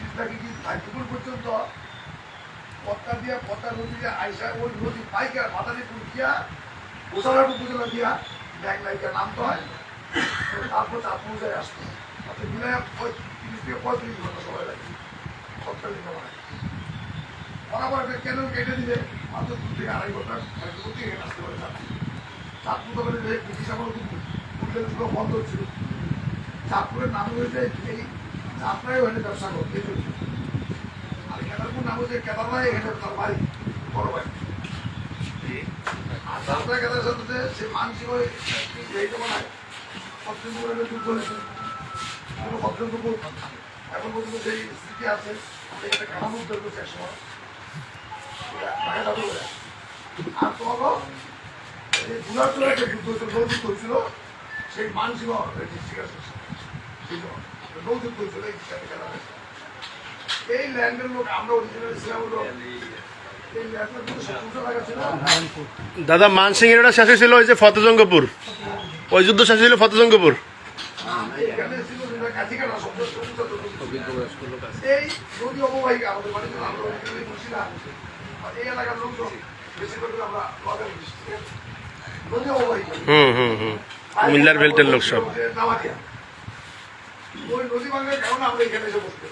ব্রিজটাকে কি ভাইপুর পর্যন্ত পত্তা দিয়া পত্তা নদী দিয়ে আইসা ওই নদী পাইকার মাথারি পুর দিয়া গোসালাট উপজেলা দিয়া ব্যাগ লাইকা নামতে হয়। তারপর চাঁদপুর যায় আসতে হয়। অর্থাৎ মিলায় তিরিশ থেকে পঁয়ত্রিশ ঘণ্টা সময় লাগে। তৎকালীন সময় বরাবর একটা কেন কেটে দিলে মাত্র দু থেকে আড়াই ঘণ্টা ভাইপুর থেকে আসতে পারে চাঁদপুর চাঁদপুর তখন যে ব্রিটিশ আমল উল্লেখগুলো বন্ধ ছিল। চাঁদপুরের নাম হয়েছে এই চাঁদরাই ওখানে ব্যবসা করতে আর কেদারপুর নাম হচ্ছে কেদাররাই এখানে তার বাড়ি, বড় ভাই। আর চাঁদরা কেদার সাথে সে মানসিক এইটা ভদ্রপুরের যুদ্ধ হয়েছে। এখন পর্যন্ত সেই স্মৃতি আছে। আর তো হলো এই দুলাচুরা একটা যুদ্ধ হয়েছিল সেই মানসিক ডিস্ট্রিক্ট আছে এই ল্যান্ডের লোক আমরা অরিজিনাল ছিলাম দাদা মানসিংহের ওটা শেষ হয়েছিল ওই যে ফতেজঙ্গপুর। ওই যুদ্ধ শেষ হয়েছিল ফতেজঙ্গপুর। এই নদী অববাহিকা আমাদের বাড়িতে আমরা এই এলাকার লোকজন হুম হুম হুম। কুমিল্লার বেল্টের লোক সব। ওই নদী ভাঙার কারণে আমরা এখানে এসে বসতে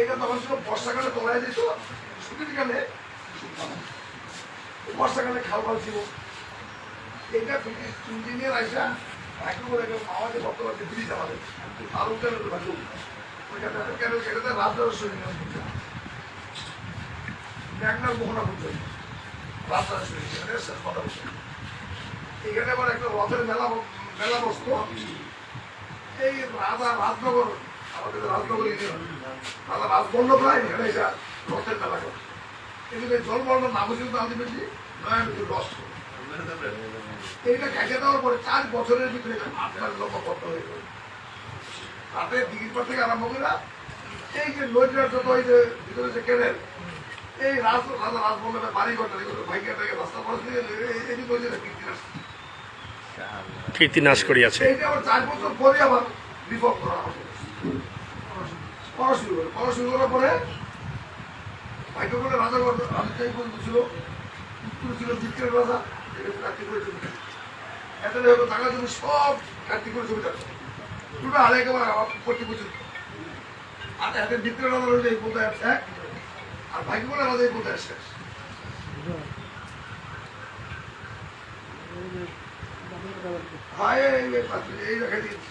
এটা তখন ছিল বর্ষাকালে তোলায় যেত শীতকালে বর্ষাকালে খাল খাল ছিল। এটা ব্রিটিশ ইঞ্জিনিয়ার আইসা একেবারে আমাদের বর্তমানে ব্রিজ আমাদের আর উঠে ভাগ্য কেন সেটাতে রাজদার সৈন্য মেঘনার মোহনা পর্যন্ত রাজদার সৈন্য শেষ কথা এখানে আবার একটা রথের মেলা মেলা বসত। এই রাজা রাজনগর আমাদের রাজনগর রাজা রাজবল্লভ রায় এখানে এসে রথের মেলা করে। কিন্তু এই জলবর্ণ নাম ছিল আলটিমেটলি নয়নপুর রস এইটা দেওয়ার পরে চার বছরের ভিতরে এটা আপনার হয়ে গেল। তাতে দিঘির পর থেকে আরম্ভ করে এই যে নদীটার যত যে ভিতরে যে কেনেল এই রাজ রাজা রাজবল্লভের বাড়ি ঘরটা এগুলো ভাইকাটাকে রাস্তা পথ দিয়ে এদিকে ওই যে কীর্তি রাস্তা কীর্তি নাশ করিয়াছে। এইটা আবার চার বছর পরে আবার রিফর্ম করা পড়া শুরু করে, পড়া শুরু করার পরে ভাগ্য করে রাজা রাজা পর্যন্ত ছিল, উত্তর ছিল জিতের রাজা কার্তিক করে জমি এত হলো টাকা জমি সব কার্তিক করে জমি থাকতো দুটো আড়াই একেবারে আমার প্রতি বছর আর এত দ্বিতীয় রাজা রয়েছে এই কোথায় এক, আর ভাগ্য করে রাজা এই কোথায় শেষ। হ্যাঁ এই এই- রেখে দিয়েছি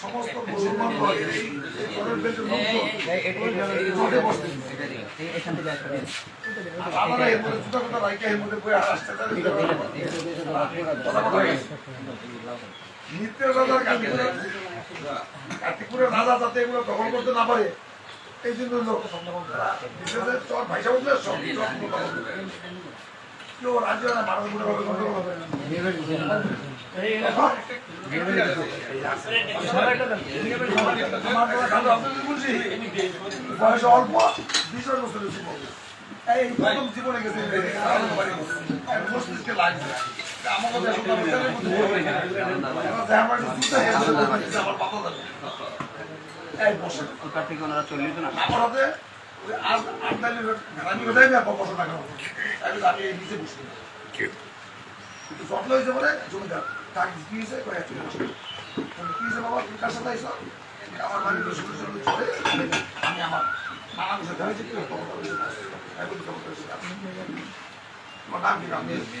সমস্ত আমরা এর মধ্যে জুতা ফুতা রাইখা এর মধ্যে বইয়া আসতে কথা কথা গেছে। নিত্যের রাজার কার্তিকপুরের কার্তিকপুরের রাজা যাতে এগুলো দখল করতে না পারে এই জন্য চর ভাইসা উঠলে সব না বয়স অল্প বিশ বছরের জীবনে গেছে মস্তিষ্কে লাগছে কিন্তু যত্ন হয়েছে বলে জমিদার তাক কি হয়েছে কি হয়েছে বাবা তুমি কার সাথে আইসো আমার বাড়ির আমি আমার বলে খবর করেছে তোমার নাম কি?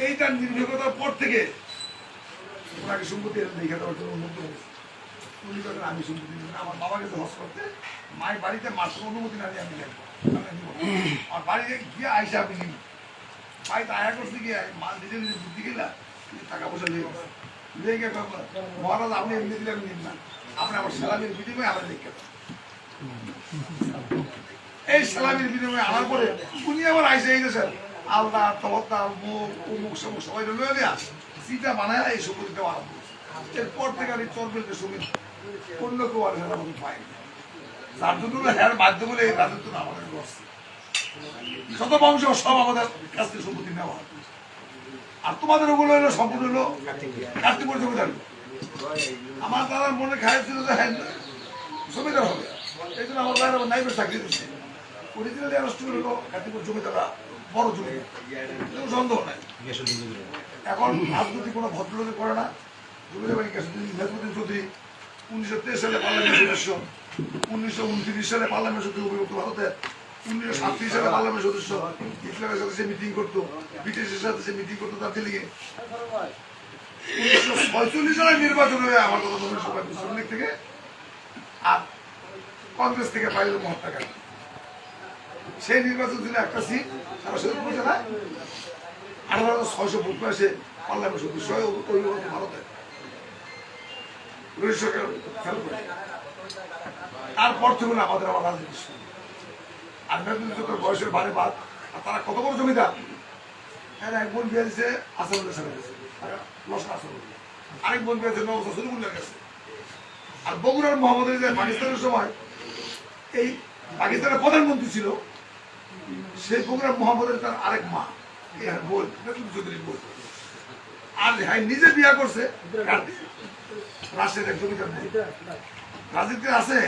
নিবে। এইটার নির্ভীকতার পর থেকে ওনাকে সম্পত্তি দেখে দেওয়ার জন্য উন্নত উনি আমি সম্পত্তি আমার বাবা গেছে হজ করতে মায়ের বাড়িতে মাসের অনুমতি না দিয়ে আমি দেখব আমি নিব না। আর বাড়িতে গিয়ে আইসা আমি নিব বাড়িতে আয়া করতে গিয়ে মা নিজে নিজে বুদ্ধি গেলা টাকা পয়সা নিয়ে গেছে নিয়ে গিয়ে মহারাজ আপনি এমনি দিলে আমি নিব না আপনি আমার সালামের বিনিময়ে আমার দেখে দেন। এই সালামের বিনিময়ে আনার পরে উনি আবার আইসে এই স্যার আলদা তহতা মুখ, উমুক সমুক সবাই লয়ে দেয়া বানায় এই দেওয়া আরম্ভ। এরপর থেকে আমি চরবেলকে সংগীত আর হ্যার মাধ্যম বলে এই আমাদের কাছ থেকে সম্পত্তি নেওয়া হয়। আর তোমাদের ওগুলো হলো সম্পূর্ণ হলো কার্তিক জমিদার আমার দাদার মনে খায় ছিল যে হ্যাঁ জমিদার হবে। এই জন্য আমার ভাইয়ের আমার চাকরি দিচ্ছে অরিজিনালি আনুষ্ঠানিক হলো কার্তিকপুর জমিদাররা বড় জমিদার কোনো সন্দেহ নাই। এখন রাজনীতি কোনো ভদ্রলোকে করে না উনিশশো তেইশ সালে পার্লামেন্ট সদস্য উনিশশো উনত্রিশ সালে পার্লামেন্ট সদস্য অভিভুক্ত ভারতে উনিশশো সাতত্রিশ সালে পার্লামেন্ট সদস্য হিটলারের সাথে সে মিটিং করতো, ব্রিটিশের সাথে সে মিটিং করতো দার্জিলিংয়ে উনিশশো সালে নির্বাচন হয়ে আমার কথা থেকে আর কংগ্রেস থেকে পাইল মহাত্মা গান্ধী। সেই নির্বাচন ছিল একটা সিট সারা সৈয়দপুর জেলায় আঠারো হাজার ছয়শো ভোট পেয়েছে পার্লামেন্ট সদস্য হয়ে অভিভাবক ভারতে। উনিশশো খেল করে। তারপর থেকে আমাদের আমার রাজনীতি শুরু। আর মেদিনীপুর বয়সের বারে বাদ, আর তারা কত বড় জমিদার? হ্যাঁ এক বোন বিয়ে দিয়েছে আসামুল্লাহ সাহেব আরেক বোন বিয়ে দিয়েছে গেছে আর বগুড়ার মোহাম্মদ পাকিস্তানের সময় এই পাকিস্তানের প্রধানমন্ত্রী ছিল সেই বগুড়ার মোহাম্মদের তার আরেক মা। বোন চৌধুরীর বোন আর হ্যাঁ নিজে বিয়া করছে রাষ্ট্রের এক রাজনীতি আছে।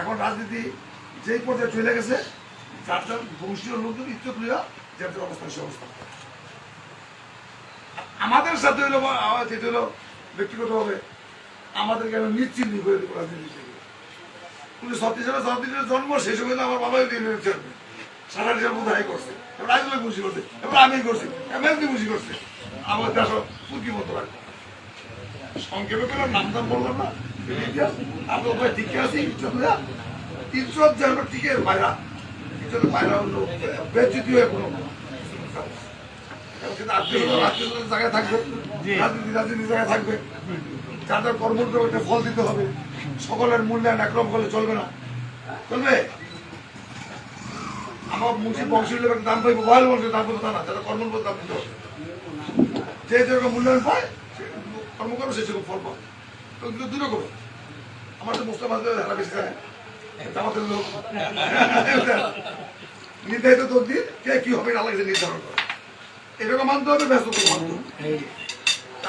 এখন রাজনীতি যেই পর্যায়ে চলে গেছে, যার যার বংশীয় লোকজন লইয়া যার যার অবস্থান, সে অবস্থান। আমাদের সাথে হলো যেটা হলো ব্যক্তিগতভাবে আমাদের কেন নিশ্চিন্ত করে দেবো রাজনীতি থেকে উনি ছত্রিশ সালে ছত্রিশের জন্ম সেই সময় আমার বাবাই ইউনিয়ন চেয়ারম্যান সারা দেশের মধ্যে হাই করছে। এবার আইজলে খুশি করছে এবার আমি করছি। এমএলকে খুশি করছে আমার দেশ ফুকি মতো রাখবে সংক্ষেপে পেলাম নাম দাম বললাম না। ইতিহাস আমরা ওখানে টিকে আছি ইজ্জত না ইজ্জত যেন টিকে বাইরা ইজ্জত বাইরা হলো বেচিতি হয়ে কোনো জায়গায় থাকবে। রাজনীতি রাজনীতি জায়গায় থাকবে। যাদের কর্মঠ একটা ফল দিতে হবে সকলের মূল্যায়ন একরকম করলে চলবে না। চলবে? আমার মুন্সি বংশীয় লোকের দাম পাইবো বহাল বংশের দাম পাইবো তা না যারা কর্মঠ দাম দিতে হবে যে যেরকম মূল্যায়ন পায় কর্ম করো সে সেরকম ফল পাবে। তো কিন্তু করো আমার তো মুস্তাফা ধারা বেশি যায় জামাতের লোক। নির্ধারিত কে কি হবে আল্লাহ কাছে নির্ধারণ করে। এরকম মানতে হবে ব্যস্ত করে মানতে হবে।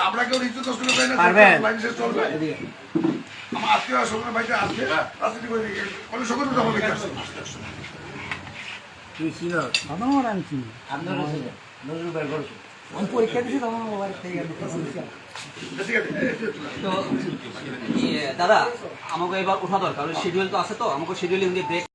আমরা কেউ ইজ্জত কষ্ট না চলবে? আমার আত্মীয় সকলের বাড়িতে আসবে রাজনীতি করে দিকে অনেক সকল আমার দেখে আসছে তুই ছিল? আমার আমি চিনি আপনার নজরুল ভাই বলছো আমি পরীক্ষা দিছি তখন আমার থেকে আমি আছে। একটু একটু ইয়ে, দাদা আমাকে এবার ওঠা দরকার। শিডিউল তো আছে তো আমাকে শিডিউলিং দিয়ে ব্রেক